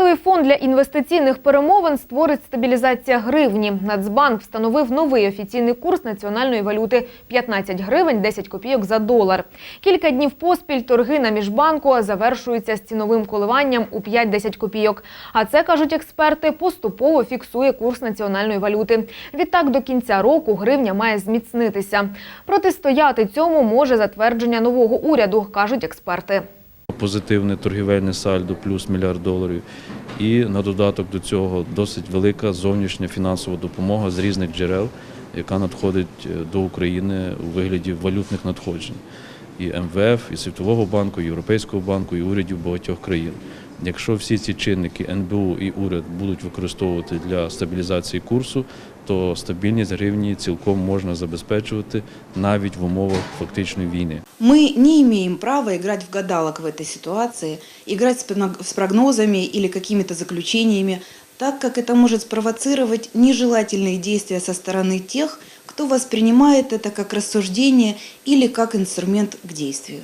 Сприятливий фонд для інвестиційних перемовин створить стабілізація гривні. Нацбанк встановив новий офіційний курс національної валюти – 15 гривень 10 копійок за долар. Кілька днів поспіль торги на міжбанку завершуються з ціновим коливанням у 5-10 копійок. А це, кажуть експерти, поступово фіксує курс національної валюти. Відтак до кінця року гривня має зміцнитися. Протистояти цьому може затвердження нового уряду, кажуть експерти. Позитивне торгівельне сальдо плюс мільярд доларів. І на додаток до цього досить велика зовнішня фінансова допомога з різних джерел, яка надходить е, до України у вигляді валютних надходжень. І МВФ, і Світового банку, і Європейського банку, і урядів багатьох країн. Якщо всі ці чинники НБУ і уряд будуть використовувати для стабілізації курсу, то стабільність гривні цілком можна забезпечувати навіть в умовах фактичної війни. Мы не имеем права играть в гадалок в этой ситуации, играть с пно- с прогнозами или какими-то заключениями, так как это может спровоцировать нежелательные действия со стороны тех, кто воспринимает это как рассуждение или как инструмент к действию.